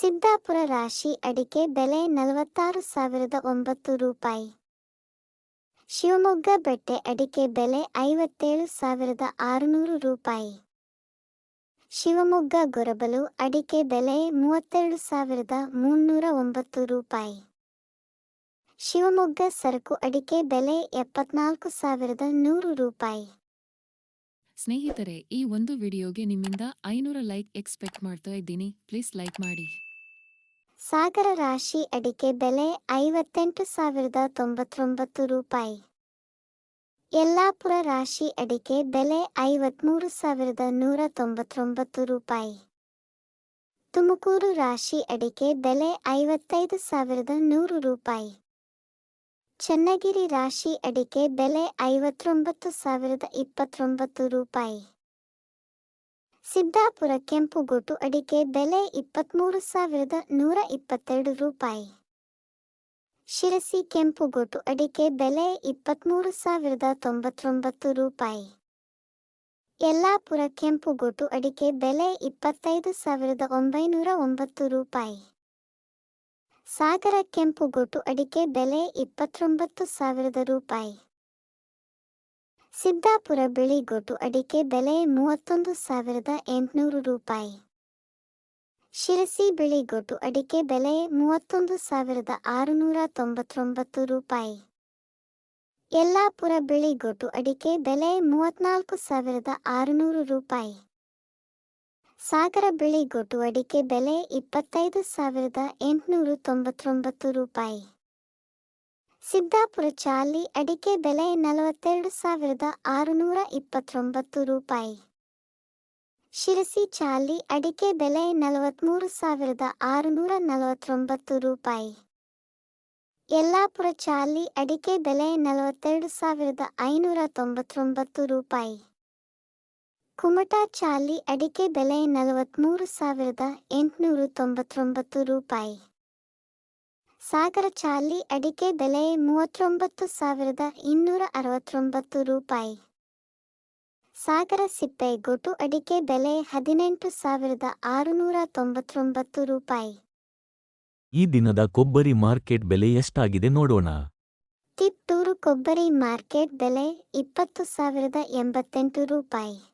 ಸಿದ್ದಾಪುರ ರಾಶಿ ಅಡಿಕೆ ಬೆಲೆ ನಲವತ್ತಾರು ಸಾವಿರದ ಒಂಬತ್ತು ರೂಪಾಯಿ. ಶಿವಮೊಗ್ಗ ಬೆಟ್ಟೆ ಅಡಿಕೆ ಬೆಲೆ ಐವತ್ತೇಳು ಸಾವಿರದ ಆರುನೂರು ರೂಪಾಯಿ. ಶಿವಮೊಗ್ಗ ಗೊರಬಲು ಅಡಿಕೆ ಬೆಲೆ ಮೂವತ್ತೆರಡು ಸಾವಿರದ ಮುನ್ನೂರ ಒಂಬತ್ತು ರೂಪಾಯಿ. ಶಿವಮೊಗ್ಗ ಸರಕು ಅಡಿಕೆ ಬೆಲೆ ಎಪ್ಪತ್ನಾಲ್ಕು ಸಾವಿರದ ನೂರು ರೂಪಾಯಿ. ಸ್ನೇಹಿತರೆ, ಈ ಒಂದು ವಿಡಿಯೋಗೆ ನಿಮ್ಮಿಂದ ಐನೂರ ಲೈಕ್ ಎಕ್ಸ್ಪೆಕ್ಟ್ ಮಾಡ್ತಾ ಇದ್ದೀನಿ. ಪ್ಲೀಸ್ ಲೈಕ್ ಮಾಡಿ. ಸಾಗರ ರಾಶಿ ಅಡಿಕೆ ಬೆಲೆ ಐವತ್ತೆಂಟು ಸಾವಿರದ ತೊಂಬತ್ತೊಂಬತ್ತು ರೂಪಾಯಿ. ಯಲ್ಲಾಪುರ ರಾಶಿ ಅಡಿಕೆ ಬೆಲೆ ಐವತ್ಮೂರು ಸಾವಿರದ ನೂರ ತೊಂಬತ್ತೊಂಬತ್ತು ರೂಪಾಯಿ. ತುಮಕೂರು ರಾಶಿ ಅಡಿಕೆ ಬೆಲೆ ಐವತ್ತೈದು ಸಾವಿರದ ನೂರು ರೂಪಾಯಿ. ಚನ್ನಗಿರಿ ರಾಶಿ ಅಡಿಕೆ ಬೆಲೆ ಐವತ್ತೊಂಬತ್ತು ಸಾವಿರದ ಇಪ್ಪತ್ತೊಂಬತ್ತು ರೂಪಾಯಿ. ಸಿದ್ದಾಪುರ ಕೆಂಪುಗೋಟು ಅಡಿಕೆ ಬೆಲೆ ಇಪ್ಪತ್ತ್ಮೂರು ಸಾವಿರದ ನೂರ ಇಪ್ಪತ್ತೆರಡು ರೂಪಾಯಿ. ಶಿರಸಿ ಕೆಂಪುಗೋಟು ಅಡಿಕೆ ಬೆಲೆ ಇಪ್ಪತ್ತ್ಮೂರು ಸಾವಿರದ ತೊಂಬತ್ತೊಂಬತ್ತು ರೂಪಾಯಿ. ಯಲ್ಲಾಪುರ ಕೆಂಪುಗೋಟು ಅಡಿಕೆ ಬೆಲೆ ಇಪ್ಪತ್ತೈದು ಸಾವಿರದ ಒಂಬೈನೂರ ಒಂಬತ್ತು ರೂಪಾಯಿ. ಸಾಗರ ಕೆಂಪು ಗೊಟ್ಟು ಅಡಿಕೆ ಬೆಲೆ ಇಪ್ಪತ್ತೊಂಬತ್ತು ಸಾವಿರದ ರೂಪಾಯಿ. ಸಿದ್ದಾಪುರ ಬಿಳಿಗೋಟು ಅಡಿಕೆ ಬೆಲೆ ಮೂವತ್ತೊಂದು ಸಾವಿರದ ಎಂಟುನೂರು ರೂಪಾಯಿ. ಶಿರಸಿ ಬಿಳಿಗೋಟು ಅಡಿಕೆ ಬೆಲೆ ಮೂವತ್ತೊಂದು ಸಾವಿರದ ಆರುನೂರ ತೊಂಬತ್ತೊಂಬತ್ತು ರೂಪಾಯಿ. ಯಲ್ಲಾಪುರ ಬಿಳಿಗೋಟು ಅಡಿಕೆ ಬೆಲೆ ಮೂವತ್ನಾಲ್ಕು ಸಾವಿರದ ಆರುನೂರು ರೂಪಾಯಿ. ಸಾಗರ ಬಿಳಿಗೋಟು ಅಡಿಕೆ ಬೆಲೆ ಇಪ್ಪತ್ತೈದು ಸಾವಿರದ ಎಂಟುನೂರು ತೊಂಬತ್ತೊಂಬತ್ತು ರೂಪಾಯಿ. ಸಿದ್ದಾಪುರ ಚಾಲಿ ಅಡಿಕೆ ಬೆಲೆ ನಲವತ್ತೆರಡು ಸಾವಿರದ ಆರುನೂರ ಇಪ್ಪತ್ತೊಂಬತ್ತು ರೂಪಾಯಿ. ಶಿರಸಿ ಚಾಲಿ ಅಡಿಕೆ ಬೆಲೆ ನಲವತ್ತ್ಮೂರು ಸಾವಿರದ ಆರುನೂರ ನಲವತ್ತೊಂಬತ್ತು ರೂಪಾಯಿ. ಯಲ್ಲಾಪುರ ಚಾಲಿ ಅಡಿಕೆ ಬೆಲೆ ನಲವತ್ತೆರಡು ಸಾವಿರದ ಐನೂರ ತೊಂಬತ್ತೊಂಬತ್ತು ರೂಪಾಯಿ. ಕುಮಟಾ ಚಾಲಿ ಅಡಿಕೆ ಬೆಲೆ ನಲವತ್ತ್ಮೂರು ಸಾವಿರದ ಎಂಟುನೂರು ತೊಂಬತ್ತೊಂಬತ್ತು ರೂಪಾಯಿ. ಸಾಗರ ಚಾಲಿ ಅಡಿಕೆ ಬೆಲೆ ಮೂವತ್ತೊಂಬತ್ತು ಸಾವಿರದ ಇನ್ನೂರ ಅರವತ್ತೊಂಬತ್ತು ರೂಪಾಯಿ. ಸಾಗರ ಸಿಪ್ಪೆ ಗೊಟು ಅಡಿಕೆ ಬೆಲೆ ಹದಿನೆಂಟು ಸಾವಿರದ ಆರುನೂರ ತೊಂಬತ್ತೊಂಬತ್ತು ರೂಪಾಯಿ. ಈ ದಿನದ ಕೊಬ್ಬರಿ ಮಾರ್ಕೆಟ್ ಬೆಲೆ ಎಷ್ಟಾಗಿದೆ ನೋಡೋಣ. ತಿತ್ತೂರು ಕೊಬ್ಬರಿ ಮಾರ್ಕೆಟ್ ಬೆಲೆ ಇಪ್ಪತ್ತು ಸಾವಿರದ ಎಂಬತ್ತೆಂಟು ರೂಪಾಯಿ.